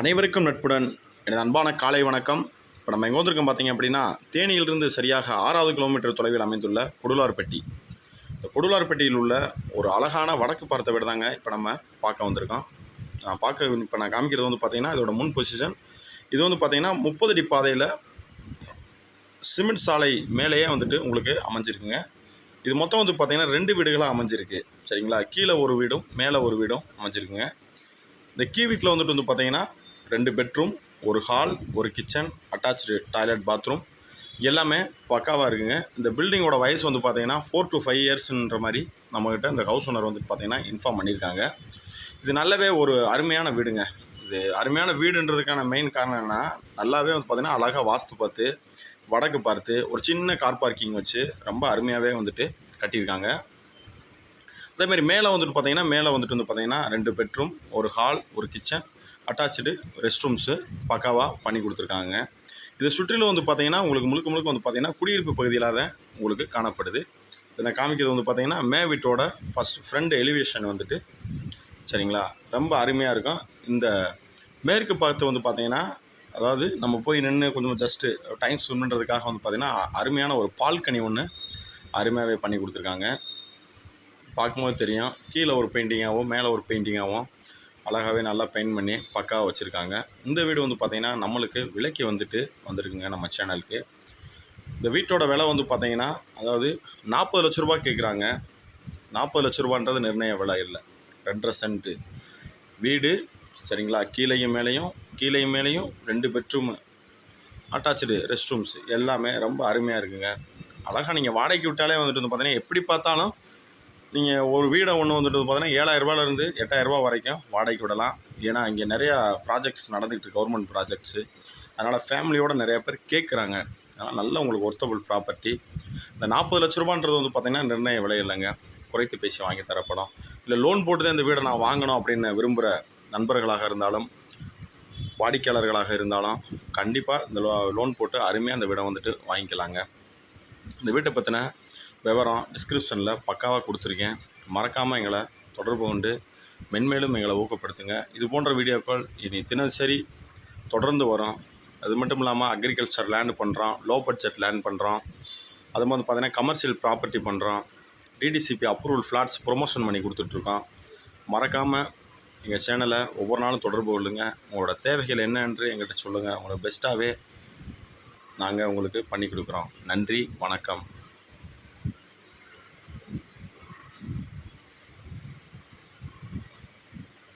அனைவருக்கும் நட்புடன். எனது அன்பான காலை வணக்கம். இப்போ நம்ம எங்கே வந்திருக்கோம் பார்த்தீங்க அப்படின்னா தேனியிலிருந்து சரியாக ஆறாவது கிலோமீட்டர் தொலைவில் அமைந்துள்ள கொடுலார்பட்டி. இந்த கொடுலார்பட்டியில் உள்ள ஒரு அழகான வடக்கு பார்த்த வீடு தாங்க இப்போ நம்ம பார்க்க வந்திருக்கோம். நான் பார்க்க இப்போ நான் காமிக்கிறது வந்து பார்த்தீங்கன்னா இதோட முன் பொசிஷன் இது வந்து பார்த்திங்கன்னா முப்பது அடி பாதையில் சிமெண்ட் சாலை மேலேயே வந்துட்டு உங்களுக்கு அமைஞ்சிருக்குங்க. இது மொத்தம் வந்து பார்த்திங்கன்னா ரெண்டு வீடுகளாக அமைஞ்சிருக்கு. சரிங்களா? கீழே ஒரு வீடும் மேலே ஒரு வீடும் அமைஞ்சிருக்குங்க. இந்த கீ வீட்டில் வந்துட்டு வந்து பார்த்தீங்கன்னா ரெண்டு பெட்ரூம் ஒரு ஹால் ஒரு கிச்சன் அட்டாச்சு டாய்லெட் பாத்ரூம். எல்லாமே பக்காவாக இருக்குங்க. இந்த பில்டிங்கோட வயசு வந்து பார்த்தீங்கன்னா ஃபோர் டு ஃபைவ் இயர்ஸ்ன்ற மாதிரி நம்மக்கிட்ட இந்த ஹவுஸ் ஓனர் வந்து பார்த்தீங்கன்னா இன்ஃபார்ம் பண்ணியிருக்காங்க. இது நல்லாவே ஒரு அருமையான வீடுங்க. இது அருமையான வீடுன்றதுக்கான மெயின் காரணம் என்னென்னா நல்லாவே வந்து பார்த்தீங்கன்னா அழகாக வாஸ்து பார்த்து வடக்கு பார்த்து ஒரு சின்ன கார் பார்க்கிங் வச்சு ரொம்ப அருமையாகவே வந்துட்டு கட்டியிருக்காங்க. அதேமாதிரி மேலே வந்துட்டு பார்த்தீங்கன்னா மேலே வந்துட்டு வந்து பார்த்தீங்கன்னா ரெண்டு பெட்ரூம் ஒரு ஹால் ஒரு கிச்சன் அட்டாச்சு ரெஸ்ட் ரூம்ஸு பக்காவாக பண்ணி கொடுத்துருக்காங்க. இதை சுற்றிலும் வந்து பார்த்தீங்கன்னா உங்களுக்கு முழுக்க முழுக்க வந்து பார்த்தீங்கன்னா குடியிருப்பு பகுதியில் தான் உங்களுக்கு காணப்படுது. இதை நான் காமிக்கிறது வந்து பார்த்தீங்கன்னா மே வீட்டோட ஃபஸ்ட் ஃப்ரண்ட் எலிவேஷன் வந்துட்டு சரிங்களா? ரொம்ப அருமையாக இருக்கும். இந்த மேற்கு பார்த்து வந்து பார்த்தீங்கன்னா அதாவது நம்ம போய் நின்று கொஞ்சம் ஜஸ்ட்டு டைம் ஸ்பெண்ட் பண்ணுறதுக்காக வந்து பார்த்திங்கன்னா அருமையான ஒரு பால்கனி ஒன்று அருமையாகவே பண்ணி கொடுத்துருக்காங்க. பார்க்கும்போது தெரியும். கீழே ஒரு பெயிண்டிங்காகவும் மேலே ஒரு பெயிண்டிங்காகவும் அழகாகவே நல்லா பெயிண்ட் பண்ணி பக்காவாக வச்சுருக்காங்க. இந்த வீடு வந்து பார்த்திங்கன்னா நம்மளுக்கு விலைக்கு வந்துட்டு வந்திருக்குங்க நம்ம சேனலுக்கு இந்த வீட்டோட விலை வந்து பார்த்தீங்கன்னா அதாவது நாற்பது லட்ச ரூபா கேட்குறாங்க நாற்பது லட்ச ரூபான்றது நிர்ணய விலை இல்லை. ரெண்டரை சென்ட்டு வீடு சரிங்களா? கீழையும் மேலேயும் கீழையும் மேலேயும் ரெண்டு பெட்ரூமு அட்டாச்சு ரெஸ்ட் ரூம்ஸ் எல்லாமே ரொம்ப அருமையாக இருக்குங்க. அழகாக நீங்கள் வாடகைக்கு விட்டாலே வந்துட்டு வந்து பார்த்தீங்கன்னா எப்படி பார்த்தாலும் நீங்கள் ஒரு வீடை ஒன்று வந்துட்டு பார்த்தீங்கன்னா ஏழாயிரரூபாலேருந்து எட்டாயிரரூபா வரைக்கும் வாடகைக்கு விடலாம். ஏன்னா இங்கே நிறையா ப்ராஜெக்ட்ஸ் நடந்துகிட்டு கவர்மெண்ட் ப்ராஜெக்ட்ஸு அதனால் ஃபேமிலியோட நிறையா பேர் கேட்குறாங்க அதனால் நல்ல உங்களுக்கு ஒர்த்தபிள் ப்ராப்பர்ட்டி இந்த நாற்பது லட்ச ரூபான்றது வந்து பார்த்திங்கன்னா நிர்ணய விலை இல்லைங்க. குறைத்து பேசி வாங்கி தரப்படும். இல்லை லோன் போட்டு தான் இந்த வீடை நான் வாங்கணும் அப்படின்னு விரும்புகிற நண்பர்களாக இருந்தாலும் வாடிக்கையாளர்களாக இருந்தாலும் கண்டிப்பாக இந்த லோ- லோன் போட்டு அருமையாக அந்த வீடை வந்துட்டு வாங்கிக்கலாங்க. இந்த வீட்டை பற்றின விவரம் டிஸ்கிரிப்ஷனில் பக்காவாக கொடுத்துருக்கேன். மறக்காமல் எங்களை தொடர்பு கொண்டு மென்மேலும் எங்களை ஊக்கப்படுத்துங்க. இது போன்ற வீடியோக்கள் இனி தினசரி தொடர்ந்து வரும். அது மட்டும் இல்லாமல் அக்ரிகல்ச்சர் லேண்ட் பண்ணுறோம் லோ பட்ஜெட் லேண்ட் பண்ணுறோம் அது மாதிரி பார்த்திங்கன்னா கமர்ஷியல் ப்ராப்பர்ட்டி பண்ணுறோம் டிடிசிபி அப்ரூவல் ஃப்ளாட்ஸ் ப்ரொமோஷன் பண்ணி கொடுத்துட்ருக்கோம். மறக்காமல் எங்கள் சேனலை ஒவ்வொரு நாளும் தொடர்பு கொள்ளுங்க. உங்களோட தேவைகள் என்னென்று எங்கள்கிட்ட சொல்லுங்கள் உங்களுக்கு பெஸ்ட்டாகவே நாங்கள் உங்களுக்கு பண்ணி கொடுக்குறோம். நன்றி வணக்கம்.